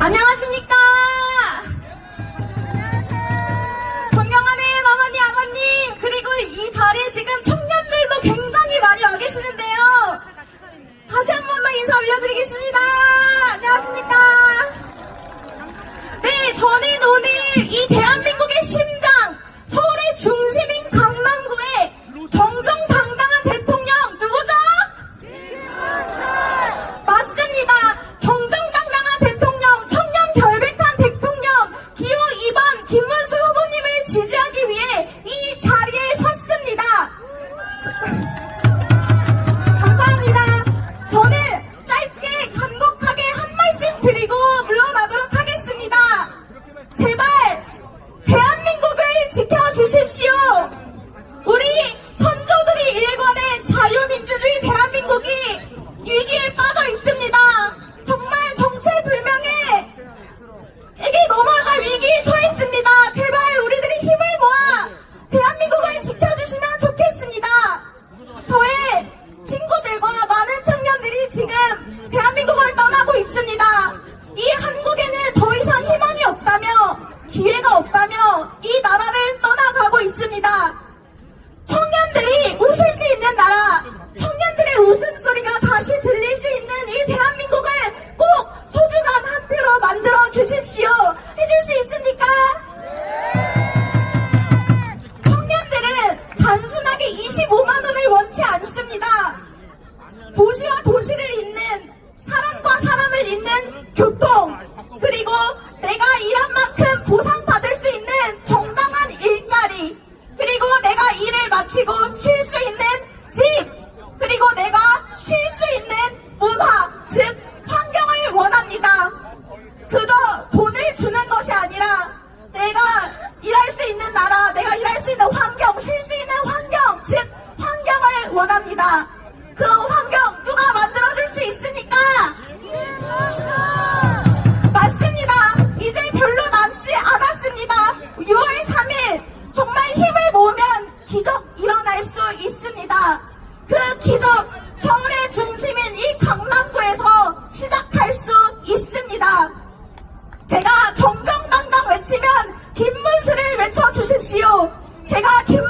안녕하십니까? 존경하는 어머니, 아버님, 그리고 이 자리에 지금 청년들도 굉장히 많이 와 계시는데요. 다시 한 번 더 인사 올려드리겠습니다. 안녕하십니까? 네, 저는 오늘 이 대한민국 25만 원을 원치 않습니다. 도시와 도시를 잇는 사람과 사람을 잇는 교통 그리고 내가 일한 만큼 보상 那个挺